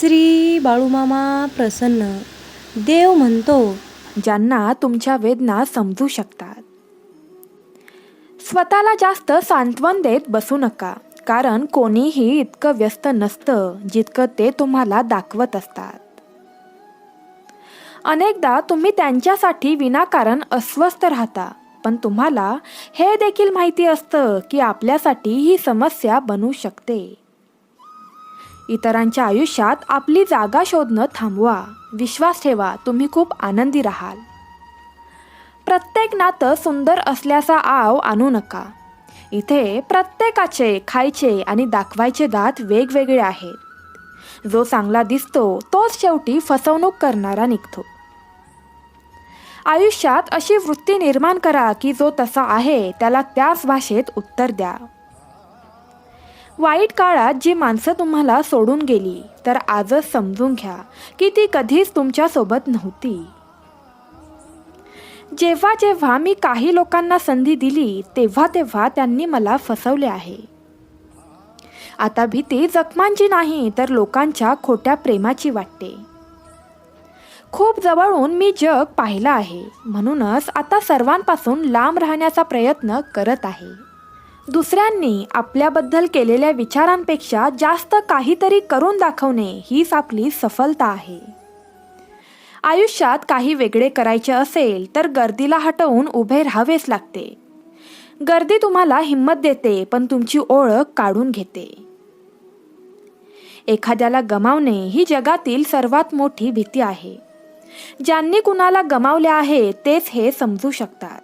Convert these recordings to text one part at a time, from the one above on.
श्री बाळूमामा प्रसन्न. देव म्हणतो ज्यांना तुमच्या वेदना समजू शकतात. स्वतःला जास्त सांत्वन देत बसू नका कारण कोणीही इतकं व्यस्त नसतं जितकं ते तुम्हाला दाखवत असतात. अनेकदा तुम्ही त्यांच्यासाठी विनाकारण अस्वस्थ राहता पण तुम्हाला हे देखील माहिती असतं की आपल्यासाठी ही समस्या बनू शकते. इतरांच्या आयुष्यात आपली जागा शोधणं थांबवा. विश्वास ठेवा तुम्ही खूप आनंदी राहाल. प्रत्येक नातं सुंदर असल्याचा आव आणू नका. इथे प्रत्येकाचे खायचे आणि दाखवायचे दात वेगवेगळे आहेत. जो चांगला दिसतो तोच शेवटी फसवणूक करणारा निघतो. आयुष्यात अशी वृत्ती निर्माण करा की जो तसा आहे त्याला त्याच भाषेत उत्तर द्या. वाईट काळात जी माणसं तुम्हाला सोडून गेली तर आजच समजून घ्या की ती कधीच तुमच्यासोबत नव्हती. जेव्हा जेव्हा मी काही लोकांना संधी दिली तेव्हा तेव्हा त्यांनी मला फसवले आहे. आता भीती जखमांची नाही तर लोकांच्या खोट्या प्रेमाची वाटते. खूप जवळून मी जग पाहिलं आहे म्हणूनच आता सर्वांपासून लांब राहण्याचा प्रयत्न करत आहे. दुसऱ्यांनी आपल्याबद्दल केलेल्या विचारांपेक्षा जास्त काहीतरी करून दाखवणे हीच आपली सफलता आहे. आयुष्यात काही वेगळे करायचे असेल तर गर्दीला हटवून उभे राहावेच लागते. गर्दी तुम्हाला हिंमत देते पण तुमची ओळख काढून घेते. एखाद्याला गमावणे ही जगातील सर्वात मोठी भीती आहे. ज्यांनी कुणाला गमावले आहे तेच हे समजू शकतात.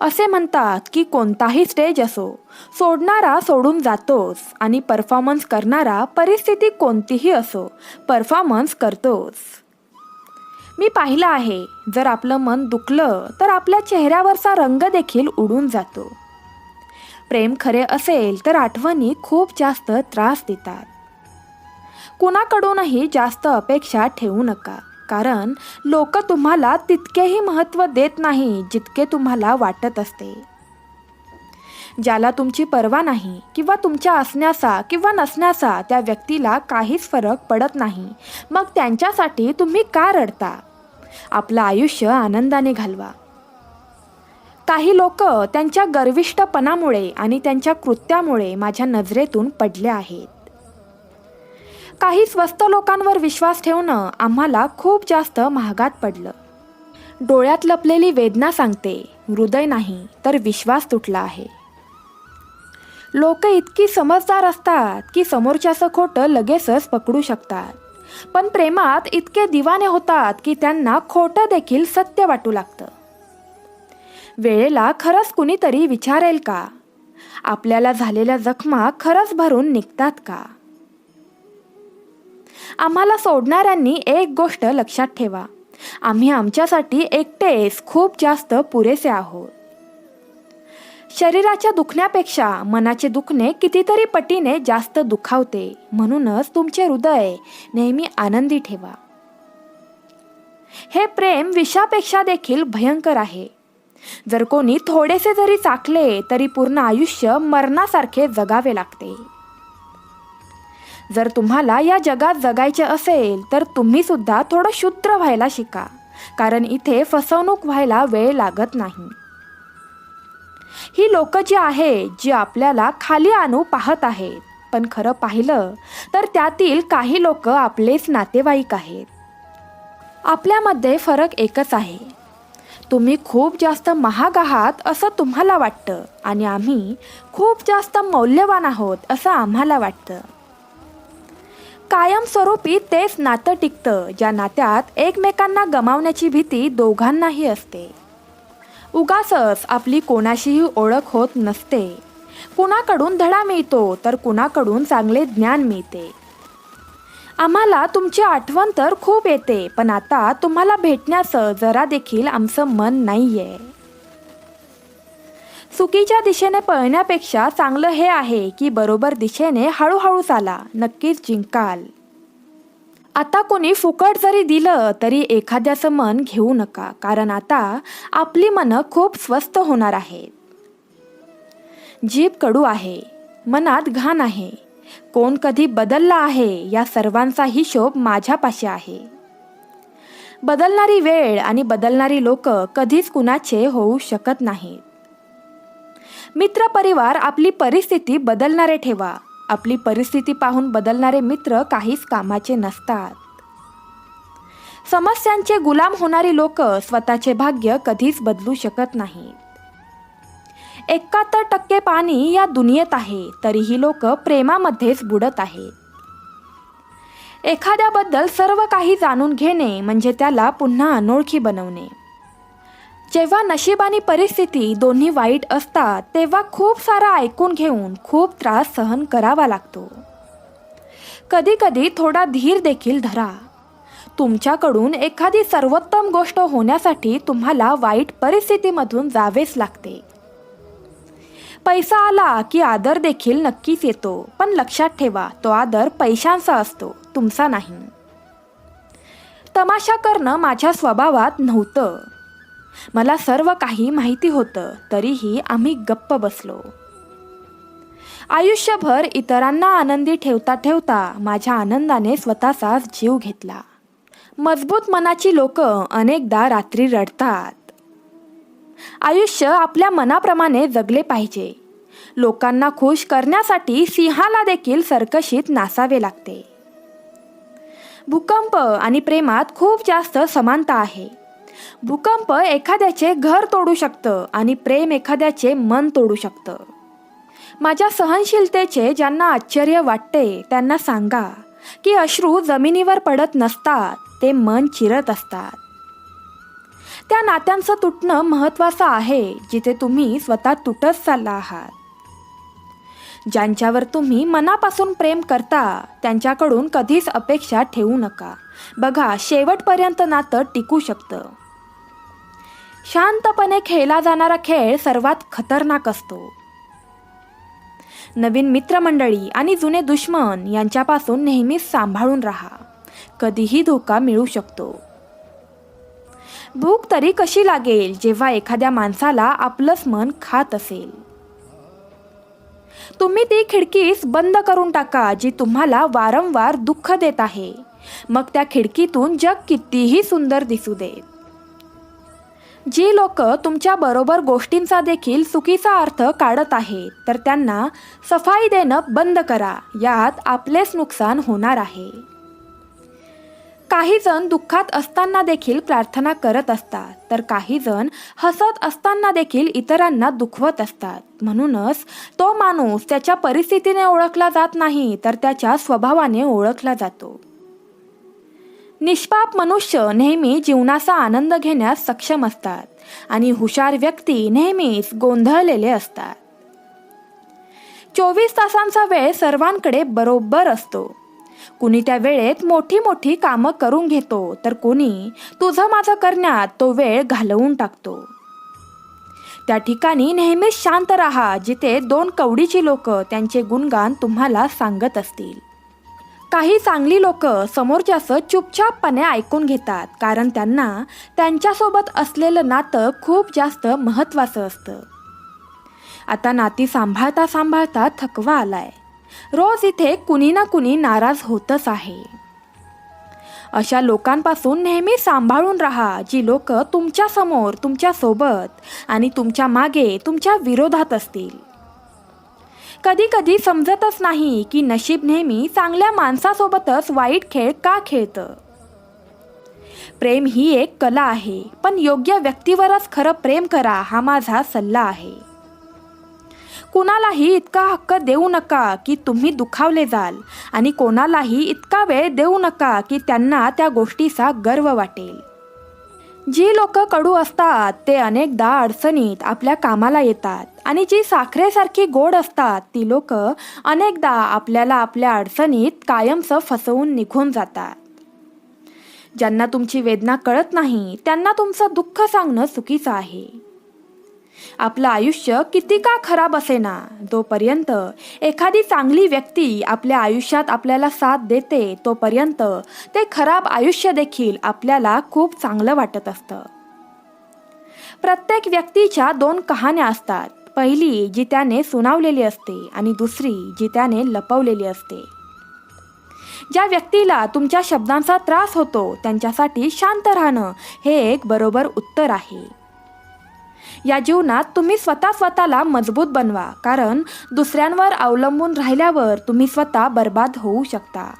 असे म्हणतात की कोणताही स्टेज असो सोडणारा सोडून जातोच आणि परफॉर्मन्स करणारा परिस्थिती कोणतीही असो परफॉर्मन्स करतोच. मी पाहिलं आहे जर आपलं मन दुखलं तर आपल्या चेहऱ्यावरचा रंग देखील उडून जातो. प्रेम खरे असेल तर आठवणी खूप जास्त त्रास देतात. कुणाकडूनही जास्त अपेक्षा ठेवू नका. कारण लोक तुम्हाला तितकेही महत्त्व देत नाही जितके तुम्हाला वाटत असते. ज्याला तुमची पर्वा नाही किंवा तुमच्या असण्याचा किंवा नसण्याचा त्या व्यक्तीला काहीच फरक पडत नाही. मग त्यांच्यासाठी तुम्ही का रडता? आपलं आयुष्य आनंदाने घालवा. काही लोक त्यांच्या गर्विष्टपणामुळे आणि त्यांच्या कृत्यामुळे माझ्या नजरेतून पडले आहेत. काही स्वस्त लोकांवर विश्वास ठेवणं आम्हाला खूप जास्त महागात पडलं. डोळ्यात लपलेली वेदना सांगते हृदय नाही तर विश्वास तुटला आहे. लोक इतकी समजदार असतात की समोरच्याचं खोटं लगेचच पकडू शकतात. पण प्रेमात इतके दिवाने होतात की त्यांना खोटं देखील सत्य वाटू लागतं. वेळेला खरंच कुणीतरी विचारेल का? आपल्याला झालेल्या जखमा खरंच भरून निघतात का? आम्हाला सोडणाऱ्यांनी एक गोष्ट लक्षात ठेवा. आम्ही आमच्यासाठी एकटेच खूप जास्त पुरेसे आहोत. शरीराच्या दुखण्यापेक्षा मनाचे दुखणे कितीतरी पटीने जास्त दुखावते. म्हणूनच तुमचे हृदय नेहमी आनंदी ठेवा. हे प्रेम विषापेक्षा देखील भयंकर आहे. जर कोणी थोडेसे जरी चाकले तरी पूर्ण आयुष्य मरणासारखे जगावे लागते. जर तुम्हाला या जगात जगायचे असेल तर तुम्ही सुद्धा थोडं शूद्र व्हायला शिका कारण इथे फसवणूक व्हायला वेळ लागत नाही. ही लोक जी आहे जी आपल्याला खाली आणू पाहत आहेत पण खरं पाहिलं तर त्यातील काही लोक आपलेच नातेवाईक आहेत. आपल्यामध्ये फरक एकच आहे. तुम्ही खूप जास्त महाग आहात असं तुम्हाला वाटतं आणि आम्ही खूप जास्त मौल्यवान आहोत असं आम्हाला वाटतं. कायमस्वरूपी तेच नातं टिकतं ज्या नात्यात एकमेकांना गमावण्याची भीती दोघांनाही असते. उगासच आपली कोणाशीही ओळख होत नसते. कुणाकडून धडा मिळतो तर कुणाकडून चांगले ज्ञान मिळते. आम्हाला तुमची आठवण तर खूप येते पण आता तुम्हाला भेटण्याचं जरा देखील आमचं मन नाही आहे चुकीच्या दिशेने पळण्यापेक्षा चांगलं हे आहे की बरोबर दिशेने हळूहळू चाला. नक्कीच जिंकाल. आता कोणी फुकट जरी दिलं तरी एखाद्याचं मन घेऊ नका कारण आता आपली मनं खूप स्वस्त होणार आहेत. जीभ कडू आहे मनात घाण आहे. कोण कधी बदलला आहे या सर्वांचा हिशोब माझ्यापाशी आहे. बदलणारी वेळ आणि बदलणारी लोक कधीच कुणाचे होऊ शकत नाहीत. मित्रपरिवार आपली परिस्थिती बदलणारे ठेवा. आपली परिस्थिती पाहून बदलणारे मित्र काहीच कामाचे नसतात. समस्यांचे गुलाम होणारी लोक स्वतःचे भाग्य कधीच बदलू शकत नाहीत एकाहत्तर टक्के पाणी या दुनियेत आहे तरीही लोक प्रेमामध्येच बुडत आहेत. एखाद्याबद्दल सर्व काही जाणून घेणे म्हणजे त्याला पुन्हा अनोळखी बनवणे. जेव्हा नशीब आणि परिस्थिती दोन्ही वाईट असतात तेव्हा खूप सारा ऐकून घेऊन खूप त्रास सहन करावा लागतो. कधीकधी थोडा धीर देखील धरा. तुमच्याकडून एखादी सर्वोत्तम गोष्ट होण्यासाठी तुम्हाला वाईट परिस्थितीमधून जावेच लागते. पैसा आला की आदर देखील नक्कीच येतो पण लक्षात ठेवा तो आदर पैशांचा असतो तुमचा नाही. तमाशा करणं माझ्या स्वभावात नव्हतं. मला सर्व काही माहिती होतं तरीही आम्ही गप्प बसलो. आयुष्यभर इतरांना आनंदी ठेवता ठेवता माझ्या आनंदाने स्वतःचाच जीव घेतला. मजबूत मनाची लोक अनेकदा रात्री रडतात. आयुष्य आपल्या मनाप्रमाणे जगले पाहिजे. लोकांना खुश करण्यासाठी सिंहाला देखील सर्कशीत नासावे लागते. भूकंप आणि प्रेमात खूप जास्त समानता आहे. भूकंप एखाद्याचे घर तोडू शकतं आणि प्रेम एखाद्याचे मन तोडू शकतं. माझ्या सहनशीलतेचे ज्यांना आश्चर्य वाटते त्यांना सांगा की अश्रू जमिनीवर पडत नसतात ते मन चिरत असतात. त्या नात्यांचं तुटणं महत्त्वाचं आहे जिथे तुम्ही स्वतः तुटत चालला आहात. ज्यांच्यावर तुम्ही मनापासून प्रेम करता त्यांच्याकडून कधीच अपेक्षा ठेवू नका. बघा शेवटपर्यंत नातं टिकू शकतं. शांतपणे खेळला जाणारा खेळ सर्वात खतरनाक असतो. नवीन मित्रमंडळी आणि जुने दुश्मन यांच्यापासून नेहमीच सांभाळून राहा. कधीही धोका मिळू शकतो. भूक तरी कशी लागेल जेव्हा एखाद्या माणसाला आपलंच मन खात असेल? तुम्ही ती खिडकीस बंद करून टाका जी तुम्हाला वारंवार दुःख देत आहे. मग त्या खिडकीतून जग कितीही सुंदर दिसू देत. जी लोक तुमच्या बरोबर गोष्टींचा देखील चुकीचा अर्थ काढत आहे तर त्यांना सफाई देणं बंद करा. यात आपलेच नुकसान होणार आहे. काही जण दुःखात असताना देखील प्रार्थना करत असतात तर काही जण हसत असताना देखील इतरांना दुखवत असतात. म्हणूनच तो माणूस त्याच्या परिस्थितीने ओळखला जात नाही तर त्याच्या स्वभावाने ओळखला जातो. निष्पाप मनुष्य नेहमी जीवनाचा आनंद घेण्यास सक्षम असतात आणि हुशार व्यक्ती नेहमीच गोंधळलेले असतात. चोवीस तासांचा वेळ सर्वांकडे बरोबर असतो. कुणी त्या वेळेत मोठी मोठी कामं करून घेतो तर कुणी तुझं माझं करण्यात तो वेळ घालवून टाकतो. त्या ठिकाणी नेहमीच शांत राहा जिथे दोन कवडीची लोक त्यांचे गुणगान तुम्हाला सांगत असतील. काही चांगली लोक समोरच्याचं चुपचापपणे ऐकून घेतात कारण त्यांना त्यांच्यासोबत असलेलं नातं खूप जास्त महत्त्वाचं असतं. आता नाती सांभाळता सांभाळता थकवा आलाय. रोज इथे कुणी ना कुणी नाराज होतच आहे. अशा लोकांपासून नेहमी सांभाळून राहा जी लोक तुमच्यासमोर तुमच्यासोबत आणि तुमच्या मागे तुमच्या विरोधात असतील. कधी कधी समजतच नाही की नशीब नेहमी चांगल्या माणसासोबतच वाईट खेळ का खेळतं. प्रेम ही एक कला आहे पण योग्य व्यक्तीवरच खरं प्रेम करा हा माझा सल्ला आहे. कुणालाही इतका हक्क देऊ नका की तुम्ही दुखावले जाल आणि कोणालाही इतका वेळ देऊ नका की त्यांना त्या गोष्टीचा गर्व वाटेल. जी लोक कडू असतात ते अनेकदा अडचणीत आपल्या कामाला येतात. आणि जी साखरेसारखी गोड असतात ती लोक अनेकदा आपल्याला आपल्या अडचणीत कायमचं फसवून निघून जातात. ज्यांना तुमची वेदना कळत नाही त्यांना तुमचं दुःख सांगणं चुकीचं आहे. आपलं आयुष्य किती का खराब असेना जोपर्यंत एखादी चांगली व्यक्ती आपल्या आयुष्यात आपल्याला साथ देते तोपर्यंत ते खराब आयुष्य देखील आपल्याला खूप चांगलं वाटत असतं. प्रत्येक व्यक्तीच्या दोन कहाण्या असतात. पहिली जी त्याने सुनावलेली असते आणि दुसरी जी त्याने लपवलेली असते. ज्या व्यक्तीला तुमच्या शब्दांचा त्रास होतो त्यांच्यासाठी शांत राहणं हे एक बरोबर उत्तर आहे. या जीवनात तुम्ही स्वतः स्वतःला मजबूत बनवा कारण दुसऱ्यांवर अवलंबून राहिल्यावर तुम्ही स्वतः बर्बाद होऊ शकता.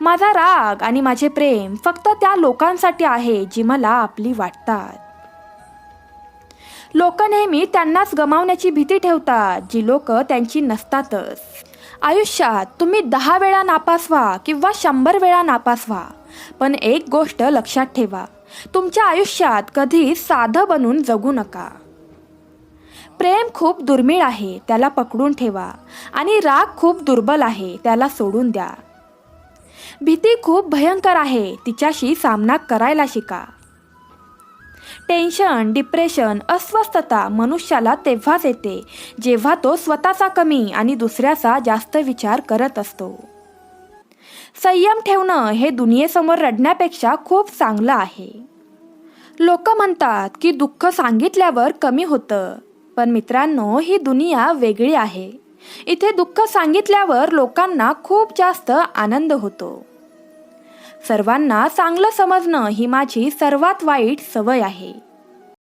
माझा राग आणि माझे प्रेम फक्त त्या लोकांसाठी आहे जी मला आपली वाटतात. लोक नेहमी त्यांनाच गमावण्याची भीती ठेवतात जी लोक त्यांची नसतातच. आयुष्यात तुम्ही दहा वेळा नापास व्हा किंवा शंभर वेळा नापास व्हा पण एक गोष्ट लक्षात ठेवा तुमच्या आयुष्यात कधी साधं बनून जगू नका. प्रेम खूप दुर्मिळ आहे त्याला पकडून ठेवा आणि राग खूप दुर्बल आहे त्याला सोडून द्या. भीती खूप भयंकर आहे तिच्याशी सामना करायला शिका. टेन्शन डिप्रेशन अस्वस्थता मनुष्याला तेव्हाच येते जेव्हा तो स्वतःचा कमी आणि दुसऱ्याचा जास्त विचार करत असतो. संयम ठेवणं हे दुनियेसमोर रडण्यापेक्षा खूप चांगलं आहे. लोक म्हणतात की दुःख सांगितल्यावर कमी होतं पण मित्रांनो ही दुनिया वेगळी आहे. इथे दुःख सांगितल्यावर लोकांना खूप जास्त आनंद होतो. सर्वांना चांगलं समजणं ही माझी सर्वात वाईट सवय आहे.